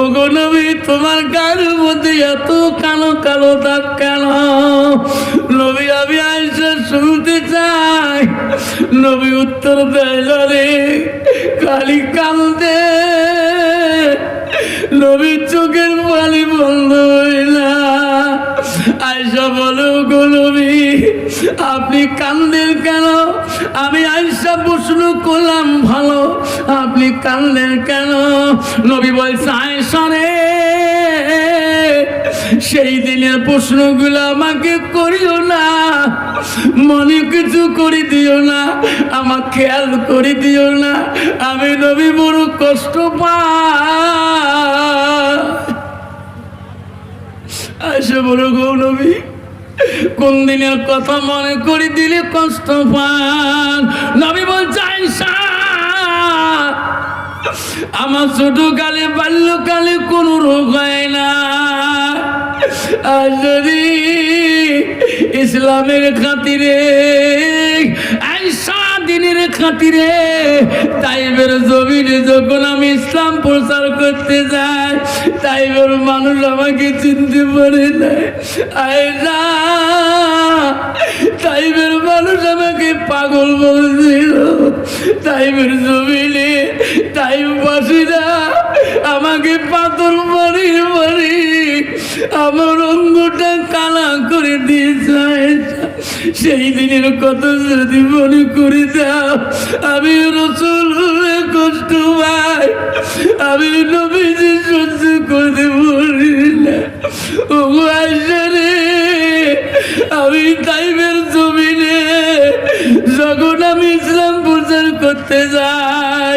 ওগো নবী, তোমার গায়ের মধ্যে এত কালো কালো দাগ কেন? নবী, আমি আইসা শুনতে চাই। নবী উত্তর দেয় রে খালি কান্দে। নবীর চোখের পানি বন্ধ হইলা আয়সা বলো গো নবী আপনি কান্দেন কেন? আমি আয়সা প্রশ্ন করলাম, ভালো, আপনি কান্দেন কেন? নবী বলছে আয়সা রে, সেই দিনের প্রশ্নগুলো আমাকে করিও না, মনে কিছু করে দিও না, আমার খেয়াল করে দিও না, আমি নবী বড় কষ্ট পাই। আসে বড় গৌরবী কোন দিনের কথা মনে করি দিলে কষ্ট পান? নবী বলছে আয়েশা, আমার ছোট কালে বাল্যকালে কোনো রোগ হয় না। আর যদি ইসলামের খাতিরে আইসা দিনের খাতিরে তাইবের জমিনে যখন আমি ইসলাম প্রচার করতে যাই, তাইবের মানুষ আমাকে চিনতে পারে না। আয়সা তাইবের মানুষ আমাকে পাগল বলছিল। তাইবের জমিনে তাইবাসীরা আমাকে পাথর মারি মারি আমার অঙ্গটা কালা করে দিয়েছে। সেই দিনের কথা যদি মনে করে দাও, আমি রসুল কষ্ট পাই আমি নবীজি সহ্য করতে পারি না আমি তাইবের জমিনে যখন আমি ইসলাম প্রচার করতে যাই,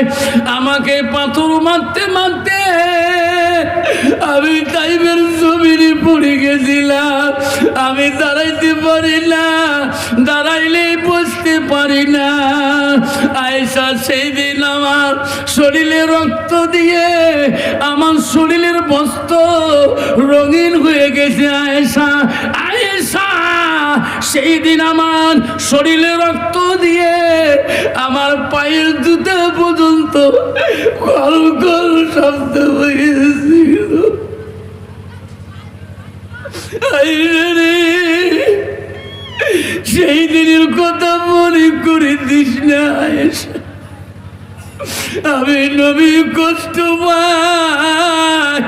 আমাকে পাথর মারতে মারতে আমি তাইবের জমিনে পড়ে গেছিলাম। আমি দাঁড়াইতে পারি না, দাঁড়াইলেই বসতে পারি না। আয়সা সেই দিন আমার শরীরে রক্ত দিয়ে, আমার শরীরের বস্ত্র রঙিন হয়ে গেছে আয়েশা। আয়েশা সেই দিন আমার শরীরে রক্ত দিয়ে, আমার পায়ের জুতা পর্যন্ত কল কল শব্দ হয়েছিল। সেই দিনের কথা মনে করে দিস না আমি নবী কষ্ট পাই।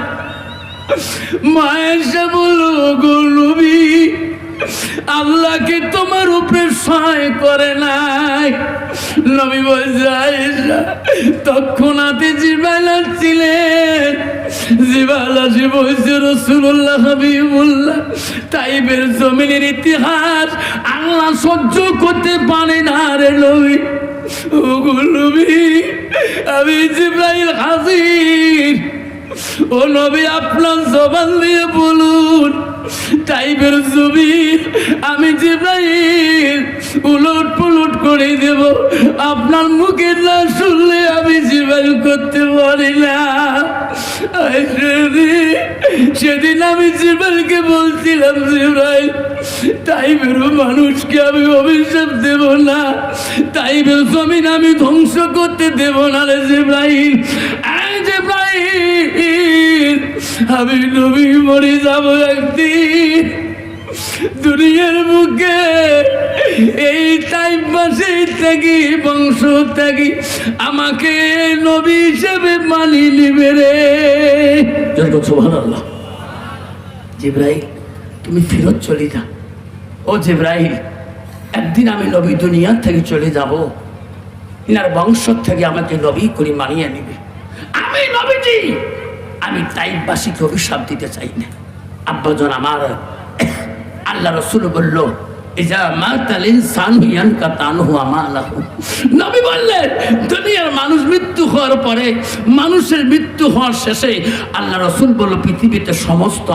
মায়েশা বলো গো নবী আল্লাহকে তোমার উপরে সহায় করে নাই? নবী বলছে, আয়েশা তৎক্ষণাতে জিবাইল ছিলেন। জিবাল আসি বলছে রসুল্লাহ হাবিবুল্লাহ, তাইবের জমিনের ইতিহাস আল্লাহ সহ্য করতে পারে না রে নবী, আমি জিব্রাইল হাজির। ও নবী, আপনার জবান দিয়ে বলুন। টাইপের ছবি আমি জিব্রাইল উলট পুলট করে দেব। আপনার মুখে না শুনলে আমি জিব্রাইল করতে পারি না। সেদিন আমি জিব্রাইলকে বলছিলাম, জিব্রাইল, টাইপের মানুষকে আমি অভিশাপ দেব না। টাইপের জমিন আমি ধ্বংস করতে দেব না রে জিব্রাইল, আমি নবী মরে যাব একদিন। দুনিয়ার বুকে, এই টাইম মাসে থাকি, বংশ থাকি। আমাকে নবী হিসেবে মানি নিবে রে। সুবহানাল্লাহ। জিব্রাইল, তুমি ফেরত চলে যা। ও জিব্রাইল, একদিন আমি নবী দুনিয়া থেকে চলে যাব। ইনার বংশ থেকে আমাকে নবী করে মানিয়ে নিবে। আমি নবীজি, আমি তাইবাসীকে অভিশাপ দিতে চাই না। আব্বাজন আমার আল্লাহ রসুল বলল নবী বললেন, দুনিয়ার মানুষ মৃত্যু হওয়ার পরে, মানুষের মৃত্যু হওয়ার শেষে আল্লাহ রসুল পৃথিবীতে সমস্ত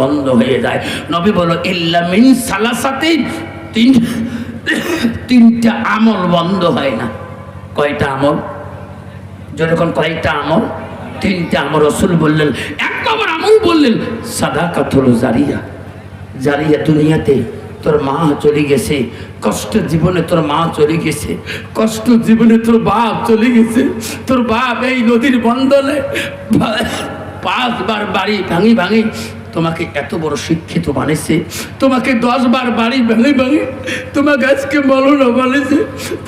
বন্ধ হয়ে যায়। নবী বলল, ইল্লা মিন সালাসাতে তিন, তিনটা আমল বন্ধ হয় না। কয়টা আমল? যখন কয়েকটা আমল? তিনটা আমল। রসুল বললেন, এক নম্বর আমল বললেন সাদা কাথল জারিয়া। জারিয়া দুনিয়াতে তোর মা চলে গেছে। কষ্ট জীবনে তোর মা চলে গেছে। কষ্ট জীবনে তোর বাপ চলে গেছে। তোর বাপ এই নদীর বন্ধনে পাঁচবার বাড়ি ভাঙি ভাঙি তোমাকে এত বড় শিক্ষিত বানিয়েছে। তোমাকে দশ বার বাড়ি ভেঙে ভেঙে তোমাকে আজকে মলনা বানিয়েছে।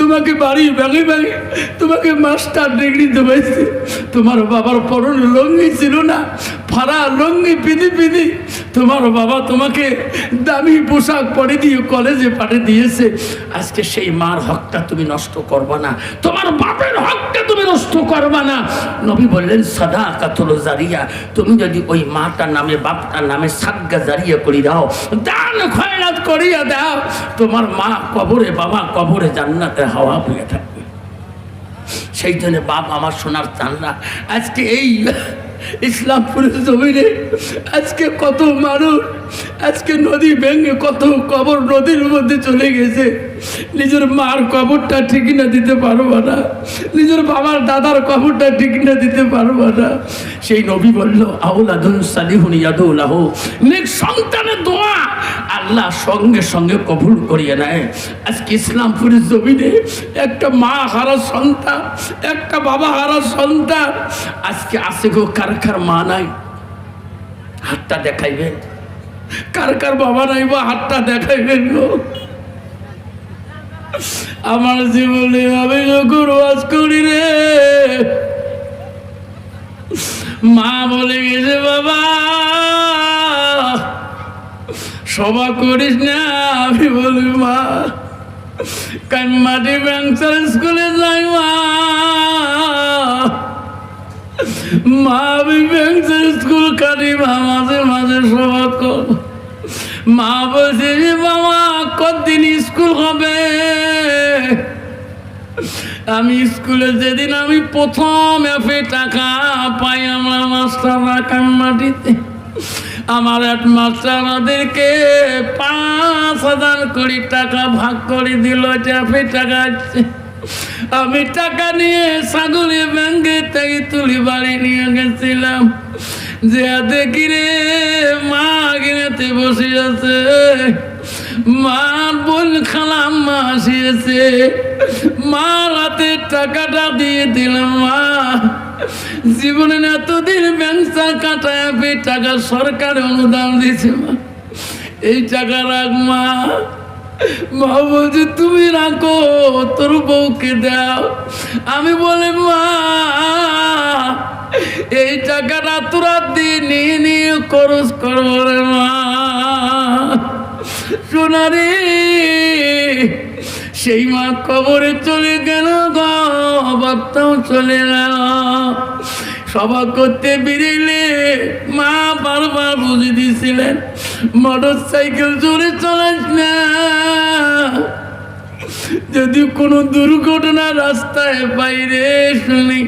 তোমাকে বাড়ি ভেঙে ভেঙে তোমাকে মাস্টার ডিগ্রি দেওয়াইছে। তোমার বাবার পরনে লঙ্গি ছিল না, ফাড়া লঙ্গি, পিঁধি পিঁধি তোমার বাবা তোমাকে দামি পোশাক পরে দিয়ে কলেজে পাঠিয়ে দিয়েছে। আজকে সেই মার হকটা তুমি নষ্ট করবা না। তোমার বাপের হকটা তুমি নষ্ট করবা না। নবী বললেন সাদা কাতল জারিয়া, তুমি যদি ওই মাটার নামে, বাপটার নামে সাজ্ঞা জারিয়া করি দাও, দান খয়রাত করিয়া দাও, তোমার মা কবরে, বাবা কবরে জান্নাতে হাওয়া পেয়ে থাকবে। সেই জন্য বাপ আমার সোনার চান্না আজকে এই ইসলামপুরের জমিনে আজকে কত মানুষ আজকে নদী ভেঙে কত কবর নদীর মধ্যে চলে গেছে। নিজের মার কবরটা ঠিক না দিতে পারব না। নিজের বাবার দাদার কবরটা ঠিক না দিতে পারব না। সেই নবী বলল আউলাদুল সালিহুন ইয়াদুল্লাহ সন্তানের দোয়া আল্লাহ সঙ্গে সঙ্গে কবুল করিয়ে নেয়। আজকে ইসলামপুরের জমিনে একটা মা হারা সন্তান, একটা বাবা হারা সন্তান। আজকে আসে গো, কার কার মা নাই? হাতটা দেখাইবেন? কার কার বাবা নাই বা হাতটা দেখাইবেন গো? আমার জীবনে আমি যখন বাস করি রে, মা বলে গেছে, বাবা, সভা করিস না। আমি বলি, মা কানমাটি ব্যাংসার স্কুলে যাই, মা। মা, আমি ব্যাংসার স্কুল কাটি, মা, মাঝে মাঝে সভা কর। মা বলছে যে বাবা কতদিন স্কুল হবে? আমি স্কুলে যেদিন আমি প্রথম এফে টাকা পাই, আমরা মাস্টাররা কান্নাটিতে আমার এক মাস্টার আমাদেরকে পাঁচ হাজার কোটি টাকা ভাগ করে দিল এফে টাকা আমি টাকা নিয়ে সাগরে ব্যাংকে থেকে তুলি বাড়ি নিয়ে গেছিলাম। যে দেখি রে মা গিনেতে বসে আছে মার বোন খালাম মা আসিয়েছে। মা রাতে টাকাটা দিয়ে দিলাম মা। জীবনে এতদিন ব্যবসা কাটায় টাকা সরকার অনুদান দিয়েছে মা। এই টাকা রাখ মা। মা বলছে, তুমি রাখো, তোর বউকে দাও। আমি বলে, মা, এই টাকাটা তোরা দিয়ে নিয়ে নিয়ে খরচ করব রে মা। সোনারে, সেই মা কবরে চলে গেল গো, বাপটাও চলে গেল। সভা করতে বেরিয়ে মা বারবার বুঝে দিয়েছিলেন মোটর সাইকেল জোরে চালাস না। যদি কোনো দুর্ঘটনা রাস্তায় বাইরে শুনি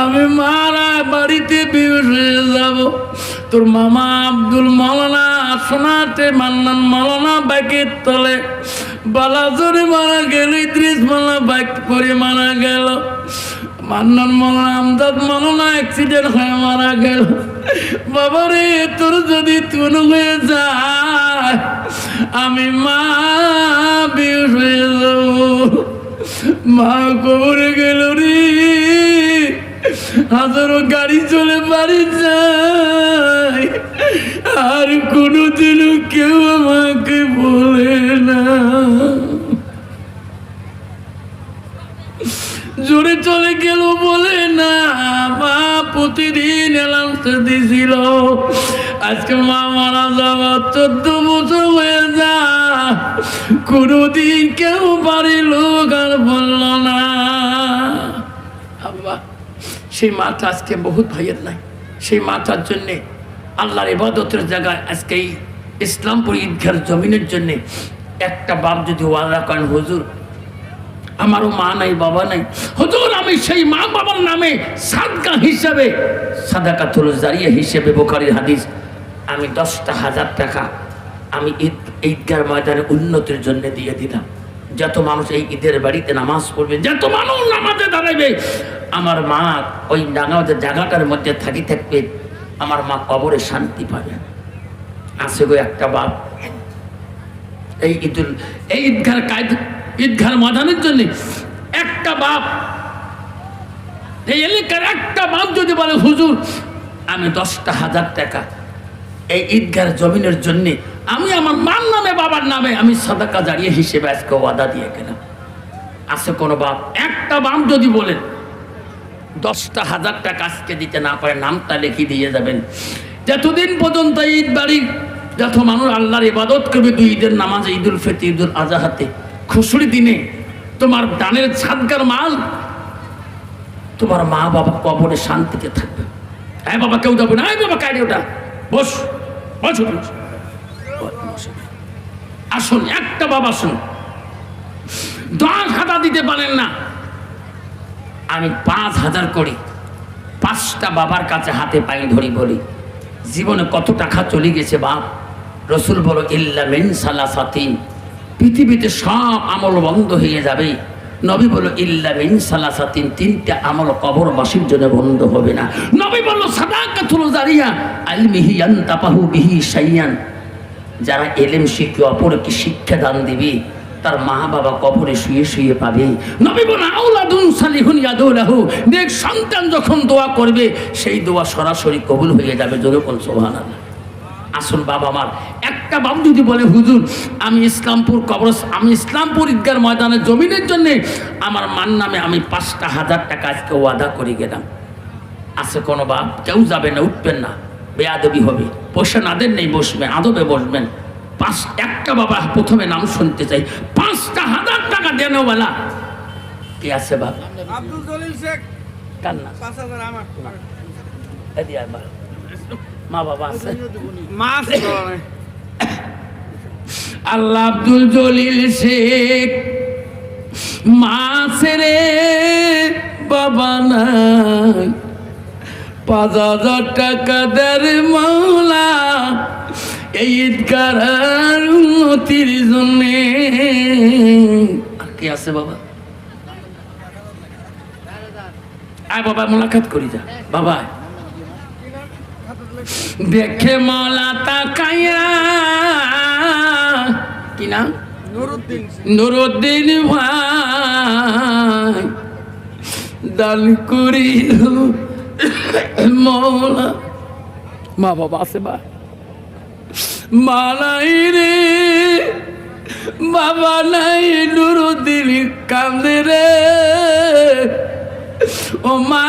আমি মারা বাড়িতে বেহুশ হয়ে যাব। তোর মামা আব্দুল মৌলানা সোনাতে মান্নান মৌলানা বাইকের তলে। বালাজরে মারা গেল, ইদ্রিস মালা বাইক করে মারা গেল। মান্নান মৌলানা আমদাদ মৌলানা অ্যাক্সিডেন্ট হয়ে মারা গেল। বাবারে, তোর যদি তুন হয়ে যায়, আমি মা বেহুশ হয়ে যাব। মা কবরে গেল রে। হাজারো গাড়ি চলে বাড়ি যায়। আর কোনোদিনও কেউ আমাকে বলে না জোরে চলে গেল বলে, না মা, প্রতিদিন অ্যালাউন্স দিছিল। আজকে মা মারা যাওয়া চোদ্দ বছর হয়ে যা। কোনোদিন কেউ বাড়ির লোক আর বলল না। সেই মাটা আজকে বহুত ভাইয়ের নাই। সেই মাটার জন্যে আল্লাহর ইবাদতের জায়গায় আজকে এই ইসলামপুর জমিনের জন্যে একটা বাপ যদি ওয়াদা করেন, হুজুর আমারও মা নাই, বাবা নাই। হুজুর, আমি সেই মা বাবার নামে সাদকা হিসাবে, সাদাকাতুল জারিয়া হিসেবে বোখারির হাদিস, আমি দশটা হাজার টাকা আমি ঈদ, ঈদগার ময়দানে উন্নতির জন্য দিয়ে দিলাম। যত মানুষ এই ঈদের বাড়িতে নামাজ পড়বে, যত মানুষ নামাজে দাঁড়াবে আমার মা ওই নামাজের জায়গাটার মধ্যে থাকি থাকবে, আমার মা কবরে শান্তি পাবে আছে গো একটা বাপ। এই ঈদুল, এই ঈদগার কায়দ ঈদগার ময়দানের জন্য একটা বাপ, এই এলাকার একটা বাপ যদি বলে, হুজুর, আমি দশটা হাজার টাকা এই ঈদগার জমিনের জন্যে, আমি আমার মার নামে, বাবার নামে, আমি সাদাকা জারিয়ে হিসেবে আজকে ওয়াদা দিয়ে গেলাম। আছে কোনো বাপ? একটা বাপ যদি বলেন দশটা হাজার টাকা আজকে দিতে না পারে, নামটা লিখে দিয়ে যাবেন। যতদিন পর্যন্ত ঈদ বাড়ি, যত মানুষ আল্লাহর ইবাদত করবে দুই ঈদের নামাজে, ঈদুল ফিতর, ঈদুল আজাহাতে খুশরি দিনে তোমার দানের ছাদকার মাল, তোমার মা বাবা কবরে শান্তিতে থাকবে। হ্যাঁ বাবা, কেউ যাবে না? বাবা কাটে ওটা? বস বস। আসুন, একটা বাবা শুন দশ খাতা দিতে পারেন না। আমি পাঁচ হাজার করি। পাঁচটা বাবার কাছে হাতে পাই ধরি বলি, জীবনে কত টাকা চলে গেছে বাপ? রসুল বলো, ইল্লা মিন সালাসাতিন। পৃথিবীতে সব আমল বন্ধ হয়ে যাবে। নবী বলো ইল্লা মিন সালাসাতিন, তিনটা আমল কবরবাসীর জন্য বন্ধ হবে না। নবী বলল, সাদাকাতুল জারিয়া, আলমিহি আনতাপাহু বিহি সাইয়ান যারা এলেম শিখে অপরকে শিক্ষা দান দিবে, তার মা বাবা কবরে শুয়ে শুয়ে পাবে। নবী বলে আউলাদুন সালিহুন ইয়াদুলাহু। দেখ সন্তান যখন দোয়া করবে, সেই দোয়া সরাসরি কবুল হয়ে যাবে। যেরকম সুবহানাল্লাহ। আসুন বাবা আমার। একটা বাবু যদি বলে হুজুর আমি ইসলামপুর কবর আমি ইসলামপুর ঈদগার ময়দানের জমিনের জন্যে আমার মান নামে আমি পাঁচটা হাজার টাকা আজকে ওয়াদা করে গেলাম। আছে কোনো বাপ? কেউ যাবে না উঠবেন না। বেয়াদবি হবে। পয়সা নাদের নেই বসবেন আদবে বসবেন। পাঁচ একটা বাবা প্রথমে নাম শুনতে চাই। পাঁচটা হাজার টাকা দেনওয়ালা কে আছে বাবা আব্দুল জলিল শেখ কার না পাঁচ হাজার আমার। মা বাবা আছে। মাছ আল্লাহ আব্দুল জলিল শেখ মাসেরে বাবা নাই। পাঁচ হাজার টাকা দের মাওলা এই ঈদগার আর উন্নতির জন্যে। আর কে আছে বাবা? আয় বাবা মোলাকাত করি যা। বাবা। দেখে মলা তাকাইয়া কি নাম? নুরুদ্দিন। নুরুদ্দিন ভাই। দান করিল মৌলা। মা বাবা আছে বা? মালাই রে। বাবা নাই নুরুদ্দিন কান্দে রে। ও মা।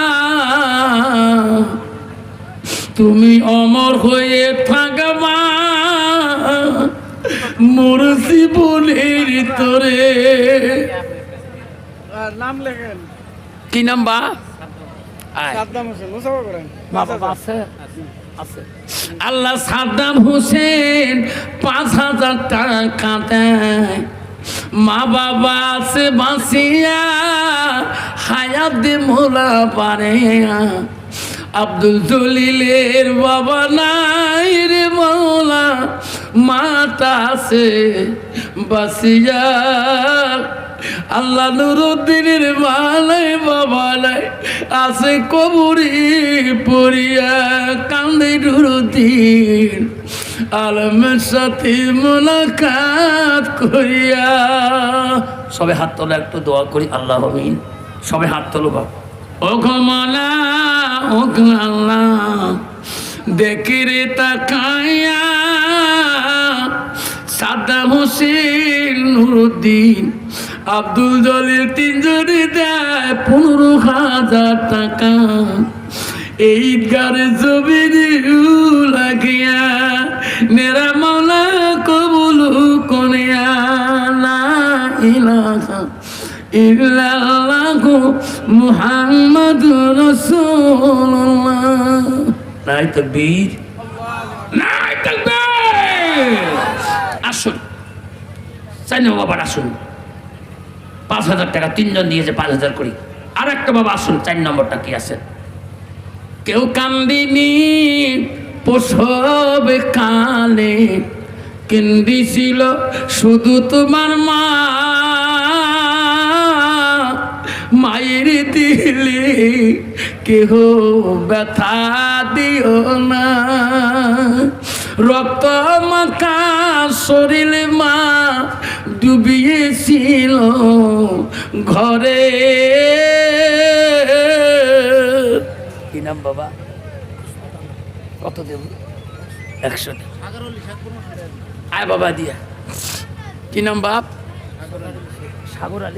তুমি অমর হয়ে থাকবা। মোর জীবনের তোরে। নাম লেখেন। কি নাম বা? আছে? আছে। আল্লাহ সাদ্দাম হোসেন পাঁচ হাজার টাকা দেয়। মা বাবা আছে বাঁচিয়া হায়াত দে মোলা পারে। আব্দুল জলিলের বাবা নাই রে মৌলা, মাতা আছে বাসিয়া। আল্লাহ নুরুদ্দিনের মালাই বাবা নাই, আছে কবরি পড়িয়া। কান্দে নুরুদ্দিন আলমের সাথে মোলাকাত করিয়া। সবে হাত তোলা, একটু দোয়া করি, আল্লাহ সবে হাত তোলো বাবা ও ঘমালা ও আল্লাহ, দেখে রে তাকাইয়া সাদ্দাম হোসেন নুরুদ্দিন, আব্দুল জলিল তিনজনে দেয় পনেরো হাজার টাকা। এই গারে জমিনে লাগিয়া, নেরা মাওলা কবুল কনিয়া লা ইলাহা ইল্লাল্লাহু মুহাম্মাদুর রাসূলুল্লাহ। নাই তাকবীর? নাই তাকবীর! আসুন। চাই না বাবার আসুন। পাঁচ হাজার টাকা তিনজন দিয়েছে পাঁচ হাজার করি। আর একটা বাবা আসুন চার নম্বরটা কি আছে? কেউ কান্দিনি প্রসব কালে কেন্দিছিল শুধু তোমার মা। মায়ের দিলে কেহ ব্যথা দিও না। রক্ত মাখা শরীর মা ডুবিয়েছিল ঘরে। কি নাম বাবা? কত দেব? একশো আয় বাবা দিয়া। কি নাম বাপ? সাগর আলী।